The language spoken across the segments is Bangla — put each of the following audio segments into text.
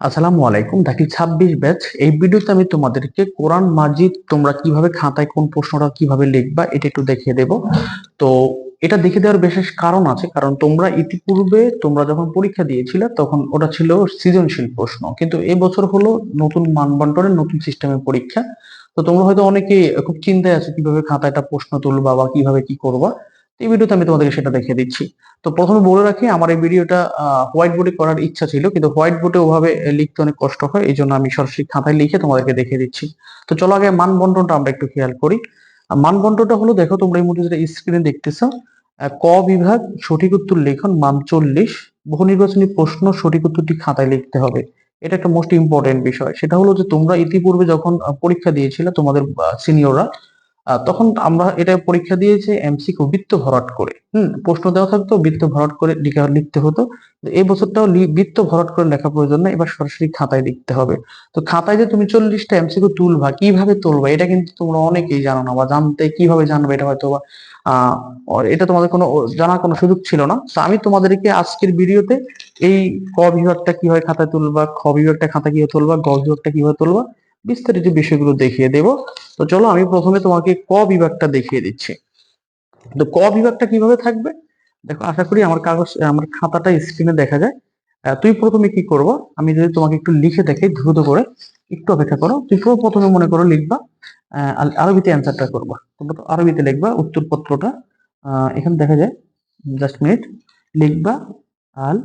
আসসালামু আলাইকুম দাখিল ছাব্বিশ ব্যাচ। এই ভিডিওতে আমি তোমাদেরকে কোরআন মাজিদ তোমরা কীভাবে খাতায় কোন প্রশ্নটা কীভাবে লিখবা, এটা একটু দেখিয়ে দেব। তো এটা দেখে দেওয়ার বিশেষ কারণ আছে, কারণ তোমরা ইতিপূর্বে তোমরা যখন পরীক্ষা দিয়েছিলে, তখন ওটা ছিল সৃজনশীল প্রশ্ন। কিন্তু এবছর হলো নতুন মানবন্টনের নতুন সিস্টেমের পরীক্ষা। তো তোমরা হয়তো অনেকে খুব চিন্তায় আছো কীভাবে খাতায় একটা প্রশ্ন তুলবা বা কীভাবে কি করবা। এই ভিডিওতে আমি তোমাদেরকে সেটা দেখিয়ে দিচ্ছি। তো প্রথমে বলে রাখি, আমার এই ভিডিওটা হোয়াইট বোর্ডে করার ইচ্ছা ছিল, কিন্তু হোয়াইট বোর্ডে ওভাবে লিখতে অনেক কষ্ট হয়, এই জন্য আমি সরাসরি খাতায় লিখে তোমাদেরকে দেখিয়ে দিচ্ছি। তো চলো আগে মানবন্টনটা আমরা একটু খেয়াল করি। মানবন্টনটা হলো, দেখো তোমরা এই মুহূর্তে যেটা স্ক্রিনে দেখতেছো ক বিভাগ সঠিক উত্তর লেখন মান চল্লিশ বহু নির্বাচনী প্রশ্ন সঠিক উত্তরটি খাতায় লিখতে হবে। এটা একটা মোস্ট ইম্পর্টেন্ট বিষয়। সেটা হলো যে তোমরা ইতিপূর্বে যখন পরীক্ষা দিয়েছিলে তোমাদের সিনিয়ররা তখন আমরা এটা পরীক্ষা দিয়েছি এমসিকিউ বৃত্ত ভরাট করে। হুম, প্রশ্ন দেওয়া থাকতো, বৃত্ত ভরাট করে লিখা, লিখতে হতো। এই বছরটাও বৃত্ত ভরাট করে লেখা প্রয়োজন না এবার সরাসরি খাতায় লিখতে হবে। তো খাতায় যে তুমি চল্লিশটা এমসিকিউ তুলবা, কীভাবে তুলবা, এটা কিন্তু তোমরা অনেকেই জানো না বা জানতে কীভাবে জানবে এটা হয়তো বা এটা তোমাদের কোনো, জানার কোনো সুযোগ ছিল না। তো আমি তোমাদেরকে আজকের ভিডিওতে এই ক বিভাগটা কীভাবে খাতায় তুলবা, খ বিভাগটা খাতা কীভাবে তুলবা, গ বিভাগটা কীভাবে তুলবা বিস্তারিত বিষয়গুলো দেখিয়ে দেব। তো চলো আমি প্রথমে তোমাকে ক বিভাগটা দেখিয়ে দিচ্ছি। তো ক বিভাগটা কীভাবে থাকবে? দেখো, আশা করি আমার কাগজ, আমার খাতাটা স্ক্রিনে দেখা যায়। তুই প্রথমে কি করব? আমি যদি তোমাকে একটু লিখে দেখে দ্রুত করে, একটু অপেক্ষা করো। তুই প্রথমে মনে করো লিখবা আরবিতে অ্যান্সারটা করবা। তোমরা তো আরবিতে লিখবা, উত্তরপত্রটা এখানে দেখা যায় জাস্ট মিনিট লিখবা, আল,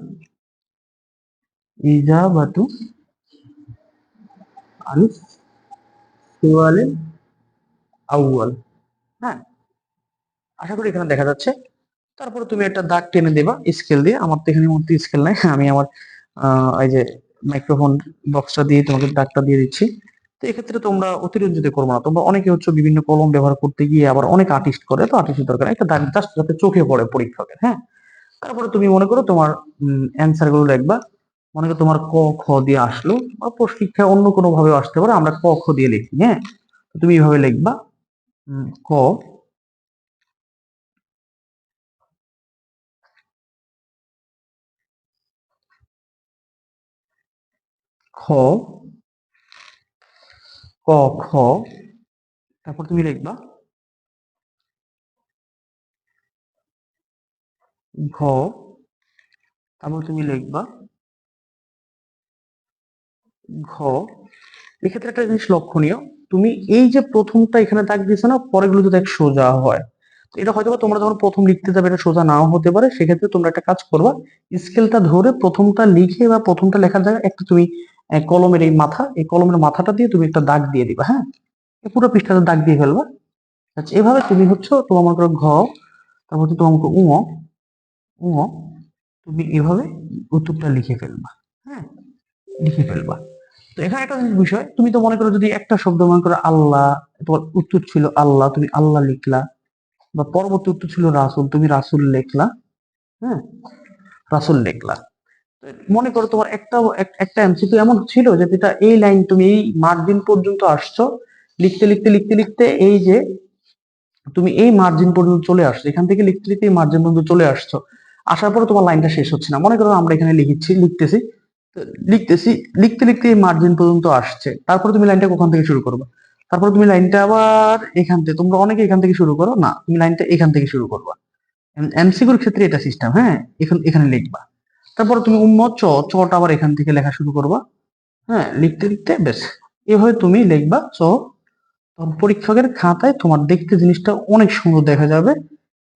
ইজাবাতু আল সুয়ালিল আউয়াল। হ্যাঁ আশা করি এখানে দেখা যাচ্ছে। তারপরে তুমি একটা দাগ টেনে দেবা স্কেল দিয়ে। আমার তো এখানে মধ্যে স্কেল নাই। আমি আমার এই যে মাইক্রোফোন বক্সটা দিয়ে তোমাকে দাগটা দিয়ে দিচ্ছি। তো এক্ষেত্রে তোমরা অতিরঞ্জিত করব না। তোমরা অনেকে হচ্ছে বিভিন্ন কলম ব্যবহার করতে গিয়ে আবার অনেক আর্টিস্ট করে। তো আর্টিস্টের দরকার। একটা দাগ জাস্ট যাতে চোখে পড়ে পরীক্ষকের হ্যাঁ? তারপরে তুমি মনে করো তোমার অ্যান্সারগুলো লিখবা মনে করো তোমার ক, খ দিয়ে আসলো বা পরীক্ষা অন্য কোনো ভাবে আসতে পারে, আমরা ক, খ দিয়ে লিখি হ্যাঁ? তুমি এইভাবে লিখবা ক। খ ক, খ, তারপর তুমি লিখবা, ঘ, তারপর তুমি লিখবা ঘ, এক্ষেত্রে একটা জিনিস লক্ষণীয়, তুমি এই যে প্রথমটা এখানে দাগ দিয়েছ না পরেগুলো যদি এক সোজা হয় এটা হয়তো তোমরা যখন প্রথম লিখতে যাবে এটা সোজা নাও হতে পারে, সেক্ষেত্রে তোমরা একটা কাজ করবা, স্কেলটা ধরে প্রথমটা লিখে বা প্রথমটা লেখার জায়গায় একটা তুমি কলমের এই মাথা, এই কলমের মাথাটা দিয়ে তুমি একটা দাগ দিয়ে দিবা হ্যাঁ? পুরো পৃষ্ঠাতে দাগ দিয়ে ফেলবা। আচ্ছা এভাবে তুমি হচ্ছে তোমার মনে করো ঘ, তারপর তোমার মনে উঁ উঁ তুমি এভাবে উত্তরটা লিখে ফেলবা হ্যাঁ? লিখে ফেলবা। তো এখানে একটা বিষয়, তুমি তো মনে করো যদি একটা শব্দ মনে করো আল্লাহ, তোমার উত্তর ছিল আল্লাহ, তুমি আল্লাহ লিখলা, বা পরবর্তী উত্তর ছিল রাসুল, তুমি রাসুল লিখলা হ্যাঁ? রাসুল লিখলা। মনে করো তোমার একটা একটা এমসিকিউ এমন ছিল যে যেটা এই লাইন তুমি এই মার্জিন পর্যন্ত আসছো, লিখতে লিখতে লিখতে লিখতে এই যে তুমি এই মার্জিন পর্যন্ত চলে আসছো, এখান থেকে লিখতে লিখতে এই মার্জিন পর্যন্ত চলে আসছো, আসার পরে তোমার লাইনটা শেষ হচ্ছে না। মনে করো আমরা এখানে লিখেছি, লিখতেছি লিখতেছি লিখতে লিখতে এই মার্জিন পর্যন্ত আসছে। তারপরে তুমি লাইনটা কোখান থেকে শুরু করবে? তারপরে তুমি লাইনটা আবার এখান থেকে, তোমরা অনেকে এখান থেকে শুরু করো। না, তুমি লাইনটা এখান থেকে শুরু করবা। এমসিকিউর ক্ষেত্রে এটা সিস্টেম হ্যাঁ? এখান, এখানে লিখবা। তারপরে তুমি উম্মত চ চটা আবার এখান থেকে লেখা শুরু করবা। হ্যাঁ লিখতে লিখতে বেশ এভাবে তুমি লিখবা, চ। পরীক্ষকের খাতায় তোমার দেখতে জিনিসটা অনেক সুন্দর দেখা যাবে।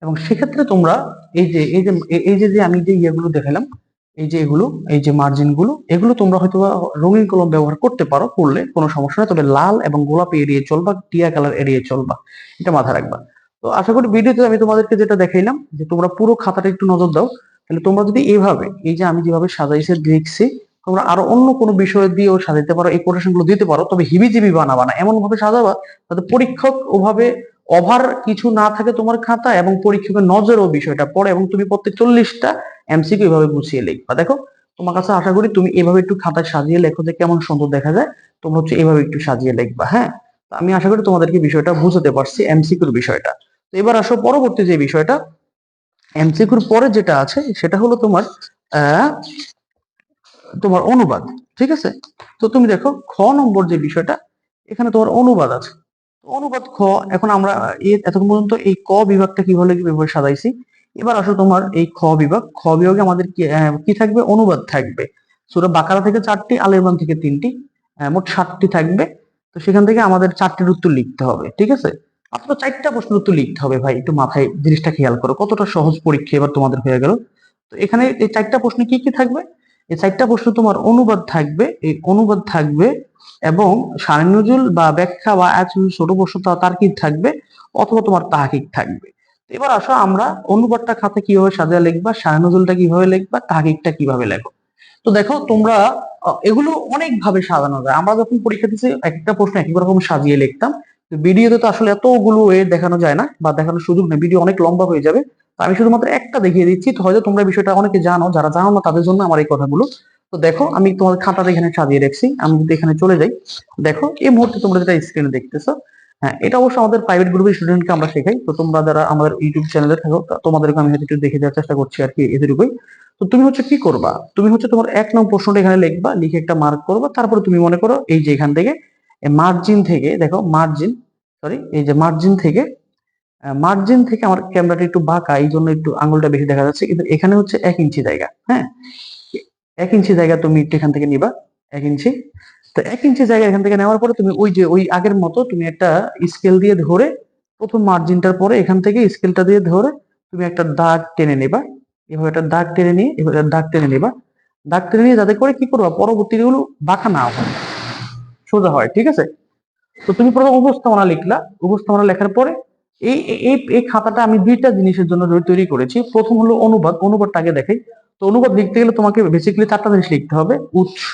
এবং সেক্ষেত্রে তোমরা এই যে এই যে এই যে আমি যে ইয়েগুলো দেখালাম এই যে এগুলো, এই যে মার্জিনগুলো, এগুলো তোমরা হয়তো রঙিন কলম ব্যবহার করতে পারো, করলে কোনো সমস্যা নেই, তবে লাল এবং গোলাপি এড়িয়ে চলবা, টিয়া কালার এড়িয়ে চলবা, এটা মাথায় রাখবা। তো আশা করি ভিডিওতে আমি তোমাদেরকে যেটা দেখাইলাম, যে তোমরা পুরো খাতাটা একটু নজর দাও, তাহলে তোমরা যদি এইভাবে, এই যে আমি যেভাবে সাজাইছে দেখছি, তোমরা আরও অন্য কোনো বিষয় দিয়েও সাজাতে পারো, এই কোটেশনগুলো দিতে পারো, তবে হিবিজিবি বানাবা না এমন ভাবে সাজাবা যাতে পরীক্ষক ওভাবে ওভার কিছু না থাকে তোমার খাতা এবং পরীক্ষকের নজরও বিষয়টা পড়ে এবং তুমি প্রত্যেক চল্লিশটা এমসিকিউ এভাবে গুছিয়ে লিখবা। দেখো, তোমার কাছে আশা করি তুমি এভাবে একটু খাতায় সাজিয়ে লেখো যে কেমন সুন্দর দেখা যায়, তোমরা হচ্ছে এভাবে একটু সাজিয়ে লিখবা হ্যাঁ? আমি আশা করি তোমাদেরকে বিষয়টা বুঝাতে পারছি এমসিকিউর বিষয়টা। তো এবার আসো পরবর্তী যে বিষয়টা এমসিকিউর পরে যেটা আছে, সেটা হলো তোমার তোমার অনুবাদ, ঠিক আছে? তো তুমি দেখো, খ নম্বর যে বিষয়টা, এখানে তোমার অনুবাদ আছে। অনুবাদ খ, এখন আমরা এতক্ষণ পর্যন্ত এই ক বিভাগটা কীভাবে কীভাবে সাজাইছি, এবার আসো তোমার এই খ বিভাগ, খ বিভাগে আমাদের কি থাকবে? অনুবাদ থাকবে। সুরা বাকারা থেকে চারটি আল থেকে তিনটি মোট সাতটি থাকবে। তো সেখান থেকে আমাদের চারটির উত্তর লিখতে হবে, ঠিক আছে? মাত্র চারটা প্রশ্নের উত্তর লিখতে হবে ভাই, একটু মাথায় জিনিসটা খেয়াল করো, কতটা সহজ পরীক্ষা এবার তোমাদের হয়ে গেল। তো এখানে এই চারটা প্রশ্ন কি কি থাকবে? এই চারটা প্রশ্ন তোমার অনুবাদ থাকবে, এই অনুবাদ থাকবে এবং সারেনুজুল বা ব্যাখ্যা বা এত ছোট প্রশ্ন, তা তার্কিক থাকবে? অথবা তোমার তাহাকিক থাকবে? এবার আসো আমরা অনুবাদটা খাতে কীভাবে সাজিয়ে লিখবা সারেনুজুলটা কীভাবে লিখবা, তাহাকিকটা কীভাবে লেখো? তো দেখো, তোমরা এগুলো অনেক ভাবে সাজানো যায়। আমরা যখন পরীক্ষা দিচ্ছি একটা প্রশ্ন এক এক রকম সাজিয়ে লিখতাম। ভিডিওতে তো আসলে এতগুলো ওয়ে দেখানো যায় না বা দেখানোর সুযোগ নেই, ভিডিও অনেক লম্বা হয়ে যাবে। আমি শুধুমাত্র একটা দেখিয়ে দিচ্ছি। হয়তো তোমরা বিষয়টা অনেকে জানো, যারা জানো না, তাদের জন্য আমার এই কথাগুলো। তো দেখো, আমি তোমাদের খাতাটা এখানে সাজিয়ে রাখছি, আমি যদি এখানে চলে যাই, দেখো, এই মুহূর্তে তোমরা যেটা স্ক্রিনে দেখতেছো হ্যাঁ এটা অবশ্য আমাদের প্রাইভেট গ্রুপের স্টুডেন্টকে আমরা শেখাই, তো তোমরা যারা আমাদের ইউটিউব চ্যানেলে থাকো তোমাদেরকে আমি হয়তো একটু দেখে দেওয়ার চেষ্টা করছি আর কি এদের উপরে তো তুমি হচ্ছে কি করবা? তুমি হচ্ছে তোমার এক নম্বর প্রশ্নটা এখানে লিখবা, লিখে একটা মার্ক করবা, তারপরে তুমি মনে করো এই যে এখান থেকে মার্জিন থেকে, দেখো মার্জিন সরি এই যে মার্জিন থেকে মার্জিন থেকে আমার ক্যামেরাটা একটু বাঁকা এই জন্য একটু আঙুলটা বেশি দেখা যাচ্ছে, কিন্তু এখানে হচ্ছে এক ইঞ্চি জায়গা হ্যাঁ? এক ইঞ্চি জায়গা তুমি একটু এখান থেকে নিবা, এক ইঞ্চি। তো এক ইঞ্চি জায়গা এখান থেকে নেওয়ার পরে তুমি ওই যে ওই আগের মতো তুমি একটা স্কেল দিয়ে ধরে প্রথম মার্জিনটার পরে এখান থেকে স্কেলটা দিয়ে ধরে তুমি একটা দাগ টেনে নেবা। এভাবে একটা দাগ টেনে নিয়ে, এভাবে দাগ টেনে নেবা। দাগ টেনে নিয়ে যাতে করে কি করবা পরবর্তীগুলো বাঁকা না হয়, সোজা হয়, ঠিক আছে? তো তুমি প্রথম উপস্থাপনা লিখলা। উপস্থাপনা লেখার পরে এই, এই- খাতাটা আমি দুইটা জিনিসের জন্য তৈরি করেছি। প্রথম হলো অনুবাদ, অনুবাদটা আগে দেখাই। তো অনুবাদ লিখতে গেলে তোমাকে বেসিক্যালি চারটা জিনিস লিখতে হবে। উৎস,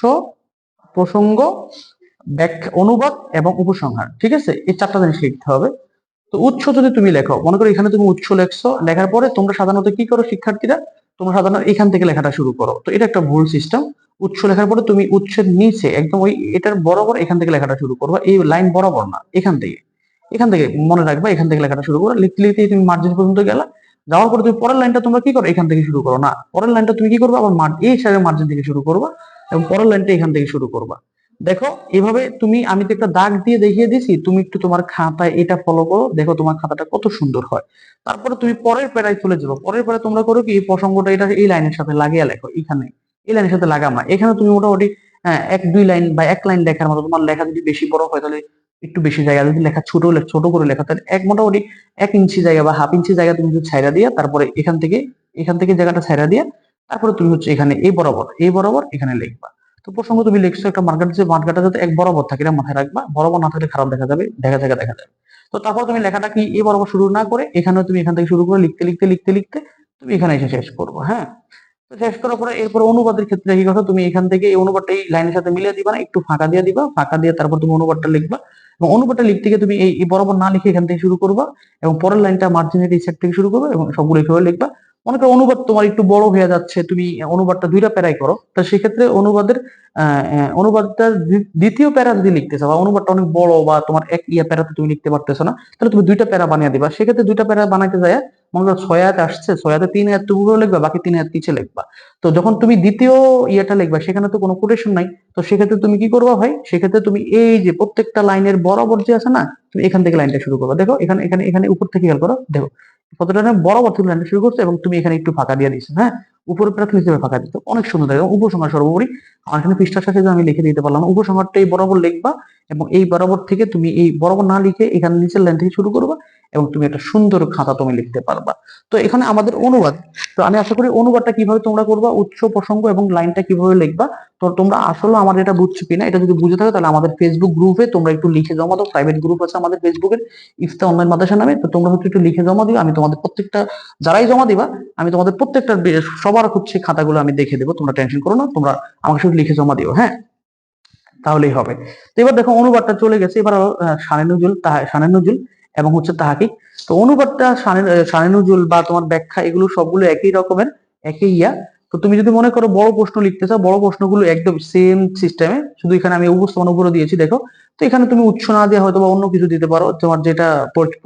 প্রসঙ্গ, ব্যাখ্যা, অনুবাদ এবং উপসংহার। ঠিক আছে? এই চারটা জিনিস লিখতে হবে। তো উৎস যদি তুমি লেখো, মনে করো এখানে তুমি উৎস লেখছো, লেখার পরে তোমরা সাধারণত কি করো শিক্ষার্থীরা? তোমরা সাধারণত এখান থেকে লেখাটা শুরু করো। তো এটা একটা ভুল সিস্টেম উৎস লেখার পরে তুমি উৎসের নিচে একদম ওই এটার বরাবর এখান থেকে লেখাটা শুরু করবা। এই লাইন বরাবর না, এখান থেকে। এখান থেকে মনে রাখবা, এখান থেকে লেখাটা শুরু করো লিখতে লিখতে তুমি মার্জিন পর্যন্ত গেলা। যাওয়ার পরে তুমি পরের লাইনটা তোমরা কি করো? এখান থেকে শুরু করো না? পরের লাইনটা তুমি কি করবে? আবার এই সাইডের মার্জিন থেকে শুরু করবা এবং পরের লাইনটা এখান থেকে শুরু করবা। দেখো এভাবে তুমি আমি তো একটা দাগ দিয়ে দেখিয়ে দিছি তুমি একটু তোমার খাতায় এটা ফলো করো দেখো তোমার খাতাটা কত সুন্দর হয়। তারপরে তুমি পরের প্যারায় চলে যাব। পরের প্যারায় তোমরা করো কি এই প্রসঙ্গটা এটা এই লাইনের সাথে লাগিয়ে লেখো এখানে। এই লাইনের সাথে লাগাম এখানে তুমি মোটামুটি আহ, এক দুই লাইন বা এক লাইন লেখার মতো তোমার লেখা যদি বেশি বড় হয় তাহলে একটু বেশি জায়গা যদি লেখা ছোট ছোট করে লেখা, তাহলে এক মোটামুটি এক ইঞ্চি জায়গা বা হাফ ইঞ্চি জায়গা তুমি ছাইরা দিয়া, তারপরে এখান থেকে এখান থেকে জায়গাটা ছাইরা দিয়া, তারপরে তুমি হচ্ছে এখানে এই বরাবর এই বরাবর এখানে লিখবা। তো প্রসঙ্গ তুমি লিখছো একটা মার্কার যে মার্কারটা যাতে এক বরাবর থাকে এটা মাথায় রাখবা, বরাবর না থাকলে খারাপ দেখা যাবে, দেখা দেখা দেখা যাবে। তো তারপর তুমি লেখাটা কি এই বরাবর শুরু না করে এখানে তুমি এখান থেকে শুরু করে লিখতে লিখতে লিখতে লিখতে তুমি এখানে এসে শেষ করব হ্যাঁ? তো শেষ করার পরে এরপর অনুবাদের ক্ষেত্রে কি কথা, তুমি এখান থেকে এই অনুবাদটা এই লাইনের সাথে মিলিয়ে দিবা না, একটু ফাঁকা দিয়ে দিবা, ফাঁকা দিয়ে তারপর তুমি অনুবাদটা লিখবা। এবং অনুপাতটা লিখতে গিয়ে তুমি এই বরাবর না লিখে এখান থেকে শুরু করবা এবং পরের লাইনটা মার্জিনের এই সাইড থেকে শুরু করবে এবং সবগুলো এভাবে লিখবা। মনে করো অনুবাদ তোমার একটু বড় হয়ে যাচ্ছে, তুমি অনুবাদটা দুইটা প্যারাই করো, তো সেক্ষেত্রে অনুবাদের অনুবাদটা দ্বিতীয় প্যারা যদি লিখতে চাও বা অনুবাদটা অনেক বড় বা তোমার এক ইয়া প্যারাতে তুমি লিখতে পারতেছো না, তাহলে তুমি দুইটা প্যারা বানিয়ে দিবা। সেক্ষেত্রে দুইটা প্যারা বানাইতে যায় মনে করো ছয় হাত আসছে, ছয় হাতে তিন হাত তুমি লিখবা, বাকি তিন হাত নিচে লিখবা। তো যখন তুমি দ্বিতীয় ইয়েটা লিখবা, সেখানে তো কোনো কোটেশন নাই। তো সেক্ষেত্রে তুমি কি করবা ভাই? সেক্ষেত্রে তুমি এই যে প্রত্যেকটা লাইনের বরাবর যে আছে না, তুমি এখান থেকে লাইনটা শুরু করবা। দেখো, এখানে এখানে এখানে উপর থেকে খেয়াল করো, দেখো, কতটা বরাবর তুমি লাইনটা শুরু করছ এবং তুমি এখানে একটু ফাঁকা দিয়ে দিচ্ছ হ্যাঁ? উপরের প্রার্থী হিসেবে ফাঁকা দিতে অনেক সুন্দর এবং উপসংহার সর্বোপরি। আমার এখানে পৃষ্ঠার সাথে আমি লিখে দিতে পারলাম উপসংহারটা এই বরাবর লিখবা এবং এই বরাবর থেকে তুমি এই বরাবর না লিখে এখানে নিচের লাইন থেকে শুরু করবা। এবং তুমি একটা সুন্দর খাতা তুমি লিখতে পারবা। তো এখানে আমাদের অনুবাদ। তো আমি আশা করি অনুবাদটা কীভাবে তোমরা করবা, উৎস, প্রসঙ্গ এবং লাইনটা কীভাবে লিখবা, তো তোমরা আসলে আমার এটা বুঝছ কিনা, এটা যদি বুঝে থাকো তাহলে আমাদের ফেসবুক গ্রুপে তোমরা একটু লিখে জমা দাও। প্রাইভেট গ্রুপ আছে আমাদের ফেসবুকের ইফতা অনলাইন মাদ্রাসা নামে। তো তোমরা হচ্ছে একটু লিখে জমা দিও, আমি তোমাদের প্রত্যেকটা, যারাই জমা দিবা, আমি তোমাদের প্রত্যেকটা সবার হচ্ছে খাতাগুলো আমি দেখে দেবো। তোমরা টেনশন করো না, তোমরা আমাকে শুধু লিখে জমা দিও হ্যাঁ? তাহলেই হবে। তো এবার দেখো, অনুবাদটা চলে গেছে। এবার সানে নজুল সানে নজুল এবং হচ্ছে তাহাকিক। তো অনুবাদটা সানে সানে বা তোমার ব্যাখ্যা এগুলো সবগুলো একই রকমের, একই ইয়া। তো তুমি যদি মনে করো বড় প্রশ্ন লিখতে চাও, বড় প্রশ্নগুলো একদম সেম সিস্টেমে শুধু এখানে আমি উপস্থাপন উপরে দিয়েছি, দেখো। তো এখানে তুমি উৎস না দিয়ে হয়তো বা অন্য কিছু দিতে পারো, তোমার যেটা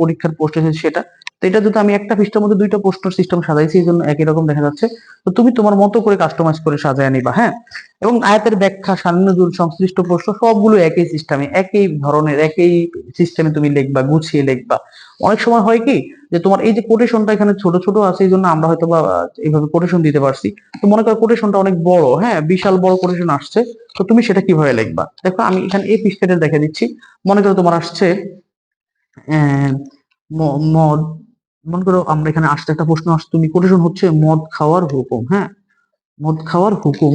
পরীক্ষার প্রশ্ন সেটা। তো এটা যদি আমি একটা পৃষ্ঠার মধ্যে দুইটা পোস্টার সিস্টেম সাজাইছি এই জন্য একই রকম দেখা যাচ্ছে। তো তুমি তোমার মতো করে কাস্টমাইজ করে সাজায় নিবা হ্যাঁ? এবং আয়াতের ব্যাখ্যা সান্নজুল সংশ্লিষ্ট প্রশ্ন সবগুলো একই সিস্টেমে একই ধরনের একই সিস্টেমে তুমি লিখবা গুছিয়ে লিখবা। অনেক সময় হয় কি যে তোমার এই যে কোটেশনটা এখানে ছোট ছোট আছে এই জন্য আমরা হয়তো বা এইভাবে কোটেশন দিতে পারছি। তো মনে করো কোটেশনটা অনেক বড় হ্যাঁ? বিশাল বড় কোটেশন আসছে তো তুমি সেটা কীভাবে লিখবা? দেখো আমি এখানে এই পৃষ্ঠাটা দেখে দিচ্ছি। মনে করো তোমার আসছে আহ, মনে করো আমরা এখানে আসতে একটা প্রশ্ন আসছে, তুমি কোটেশন হচ্ছে মদ খাওয়ার হুকুম হ্যাঁ? মদ খাওয়ার হুকুম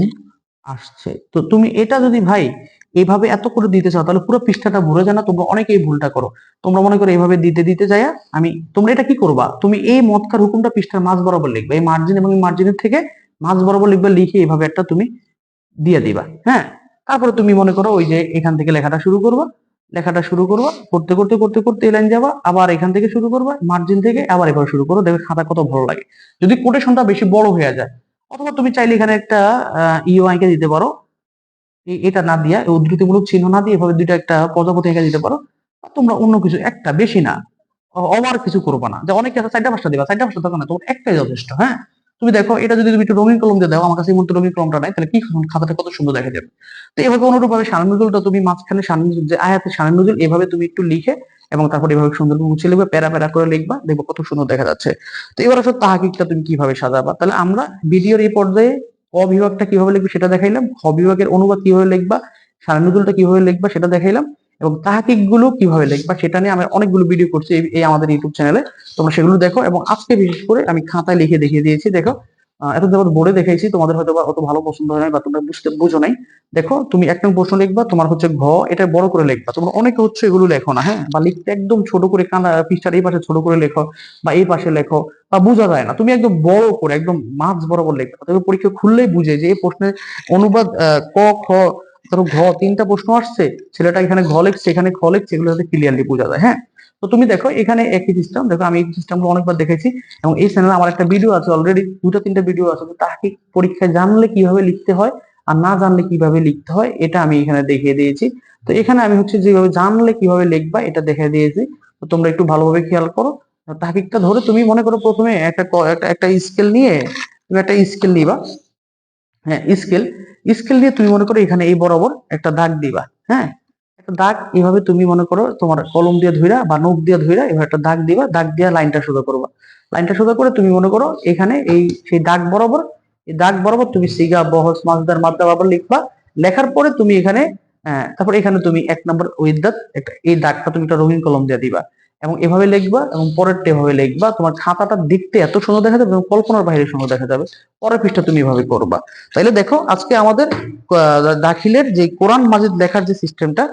আসছে। তো তুমি এটা যদি ভাই এইভাবে এত করে দিতে চাও, তাহলে পুরো পৃষ্ঠাটা ভরে যায় না, তোমরা অনেকেই ভুলটা করো। তোমরা মনে করো এইভাবে দিতে দিতে যায় আমি, তোমরা এটা কি করবা? তুমি এই মদ মদকার হুকুমটা পৃষ্ঠার মাঝ বরাবর লিখবে, এই মার্জিন এবং মার্জিনের থেকে মাঝ বরাবর লিখবে, লিখে এইভাবে একটা তুমি দিয়ে দিবা হ্যাঁ? তারপরে তুমি মনে করো ওই যে এখান থেকে লেখাটা শুরু করবা লেখাটা শুরু করবা করতে করতে করতে করতে এই লাইন যাবা, আবার এখান থেকে শুরু করবা মার্জিন থেকে আবার এবার শুরু করো, দেখবে খাতা কত ভালো লাগে। যদি কোটেশনটা বেশি বড় হয়ে যায়, অথবা তুমি চাইলে এখানে একটা ইউআই কে দিতে পারো। এটা না দিয়া উদ্ধৃতিমূলক চিহ্ন না দিয়ে এভাবে দুইটা একটা প্রজাপতি এঁকে দিতে পারো। তোমরা অন্য কিছু, একটা, বেশি না। অ- অবার কিছু করবা না। যে অনেকে চারটা পাঁচটা দিবা, চারটা পাঁচটা দরকার না, তোমার একটাই যথেষ্ট হ্যাঁ? তুমি দেখো, এটা যদি তুমি একটু রঙিন কলম দিয়ে দাও, আমার কাছে মুহূর্তে রঙিন কলমটা নাই, তাহলে কি খাতাটা কত সুন্দর দেখা যাবে? তো এভাবে অনুরূপ ভাবে সানান নজরুলটা তুমি মাঝখানে যে আয়াতে সানান নজরুল এভাবে তুমি একটু লিখে এবং তারপর এভাবে সুন্দর গুছিয়ে লিখবে, প্যারা প্যারা করে লিখবা, দেখব কত সুন্দর দেখা যাচ্ছে। তো এবার আসলে তাহাকিকটা তুমি কীভাবে সাজাবা? তাহলে আমরা ভিডিওর এই পর্যায়ে ক বিভাগটা কীভাবে লিখবে সেটা দেখাইলাম খ বিভাগের অনুবাদ কীভাবে লিখবা সানান নজরুলটা কীভাবে লিখবা সেটা দেখাইলাম। এবং তাহাকিকগুলো কীভাবে লিখবা সেটা নিয়ে আমি অনেকগুলো ভিডিও করছি এই- আমাদের ইউটিউব চ্যানেলে তোমরা সেগুলো দেখো এবং আজকে বিশেষ করে আমি খাতায় লিখে দেখিয়ে দিয়েছি, দেখো। এত যাবত বোর্ডে দেখাইছি, তোমাদের হয়তো অত ভালো পছন্দ হয় নাই বা তোমরা বুঝতে বুঝো নাই। দেখো, তুমি এক নম্বর প্রশ্ন লিখবা, তোমার হচ্ছে ঘ, এটা বড় করে লিখবা। তোমরা অনেকে হচ্ছে এগুলো লেখো না হ্যাঁ? বা লিখতে একদম ছোট করে কানা, পৃষ্ঠার এই পাশে ছোট করে লেখো বা এই পাশে লেখো বা বোঝা যায় না। তুমি একদম বড় করে, একদম মাঝ বরাবর লিখবা। তবে পরীক্ষা খুললেই বুঝে যে এই প্রশ্নের অনুবাদ ক, খ ধরো ঘ, তিনটা প্রশ্ন আসছে, ছেলেটা এখানে ঘ লিখছে, এখানে খ লিখছে এগুলো যাতে ক্লিয়ারলি বোঝা যায় হ্যাঁ? তো তুমি দেখো, এখানে একই সিস্টেম দেখো আমি এই সিস্টেমগুলো অনেকবার দেখেছি, এবং এই চ্যানেলে আমার একটা ভিডিও আছে অলরেডি দুটো তিনটা ভিডিও আছে তাকে পরীক্ষায় জানলে কীভাবে লিখতে হয় আর না জানলে কীভাবে লিখতে হয়, এটা আমি এখানে দেখিয়ে দিয়েছি। তো এখানে আমি হচ্ছে যেভাবে জানলে কীভাবে লিখবা, এটা দেখে দিয়েছি। তো তোমরা একটু ভালোভাবে খেয়াল করো। তাহিকটা ধরে, তুমি মনে করো প্রথমে একটা একটা স্কেল নিয়ে, তুমি একটা স্কেল নিবা। হ্যাঁ স্কেল স্কেল দিয়ে তুমি মনে করো এখানে এই বরাবর একটা দাগ দিবা হ্যাঁ? একটা দাগ এভাবে তুমি মনে করো তোমার কলম দিয়ে ধইরা বা নখ দিয়ে ধইরা এভাবে একটা দাগ দিবা দাগ দিয়ে লাইনটা সোজা করবা। লাইনটা সোজা করে তুমি মনে করো এখানে এই সেই দাগ বরাবর এই দাগ বরাবর তুমি সিগা বহস মাজদার মাদ্দা বাবার লিখবা। লেখার পরে তুমি এখানে আহ, তারপর এখানে তুমি এক নম্বর উইদাত এই দাগটা তুমি একটা রঙিন কলম দিয়ে দিবা। এবং এভাবে লিখবা এবং পরেরটা এভাবে লিখবা। তোমার খাতাটা দেখতে এত সুন্দর দেখা যাবে এবং কল্পনার বাইরে সুন্দর দেখা যাবে। পরের পৃষ্ঠা তুমি এভাবে করবা। তাইলে দেখো, আজকে আমাদের দাখিলের যে কোরআন মাজিদ লেখার যে সিস্টেমটা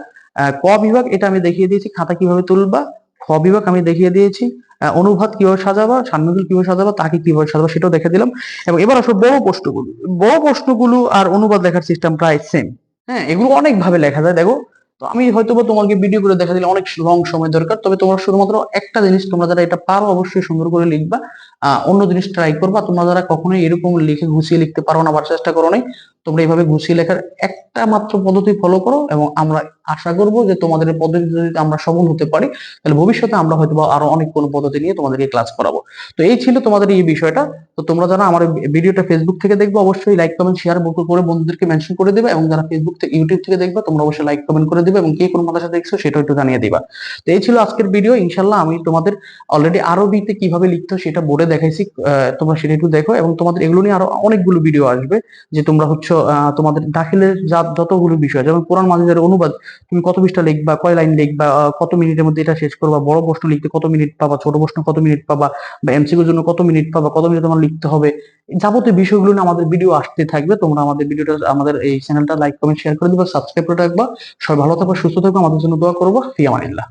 ক বিভাগ এটা আমি দেখিয়ে দিয়েছি, খাতা কীভাবে তুলবা, খ বিভাগ আমি দেখিয়ে দিয়েছি অনুবাদ কীভাবে সাজাবা সান্নজুল কীভাবে সাজাবা, তাকে কীভাবে সাজাবা সেটাও দেখে দিলাম। এবং এবার আসলে বড় প্রশ্নগুলো। বড় প্রশ্নগুলো আর অনুবাদ লেখার সিস্টেম প্রায় সেম হ্যাঁ এগুলো অনেক ভাবে লেখা যায়। দেখো তো আমি হয়তো বা তোমাকে ভিডিও করে দেখা দিলে অনেক লং সময় দরকার, তবে তোমার শুধুমাত্র একটা জিনিস, তোমরা যারা এটা পারো অবশ্যই সুন্দর করে লিখবা। অন্য জিনিস ট্রাই করবা। তোমরা যারা কখনোই এরকম লিখে গুছিয়ে লিখতে পারো না বা চেষ্টা করো নাই, তোমরা এইভাবে গুছিয়ে লেখার একটা মাত্র পদ্ধতি ফলো করো এবং আমরা আশা করব যে তোমাদের পদ্ধতি যদি আমরা সফল হতে পারি, তাহলে ভবিষ্যতে আমরা হয়তো বা আরও অনেক কোনো পদ্ধতি নিয়ে তোমাদেরকে ক্লাস করাবো। তো এই ছিল তোমাদের এই বিষয়টা। তো তোমরা যারা আমার ভিডিওটা ফেসবুক থেকে দেখবে, অবশ্যই লাইক কমেন্ট শেয়ার করে বন্ধুদেরকে মেনশন করে দেবে এবং যারা ফেসবুক থেকে ইউটিউব থেকে দেখবে, তোমরা অবশ্যই লাইক কমেন্ট করে দিবে এবং কে কোন মাদ্রাসা দেখছ সেটা একটু জানিয়ে দিবা। তো এই ছিল আজকের ভিডিও ইনশাল্লাহ আমি তোমাদের অলরেডি আরবিতে কীভাবে লিখতে সেটা বোর্ডে দেখাইছি তোমরা সেটা একটু দেখো এবং তোমাদের এগুলো নিয়ে আরও অনেকগুলো ভিডিও আসবে যে তোমরা হচ্ছে তোমাদের দাখিলের যা যতগুলো বিষয় যেমন কোরআন মাজিদের অনুবাদ, তুমি কত পৃষ্ঠা লিখবা, কয় লাইন লিখবা কত মিনিটের মধ্যে এটা শেষ করবা, বড় প্রশ্ন লিখতে কত মিনিট পাবা, ছোট প্রশ্ন কত মিনিট পাবা, বা এমসিকিউর জন্য কত মিনিট পাবা, কত মিনিট তোমার লিখতে হবে যাবতীয় বিষয়গুলো নিয়ে আমাদের ভিডিও আসতে থাকবে। তোমরা আমাদের ভিডিওটা আমাদের এই চ্যানেলটা লাইক কমেন্ট শেয়ার করে দিবা সাবস্ক্রাইব করে রাখবা। সবাই ভালো থাকবে, সুস্থ থাকবে, আমাদের জন্য দোয়া করব। ফিয়ামানিল্লাহ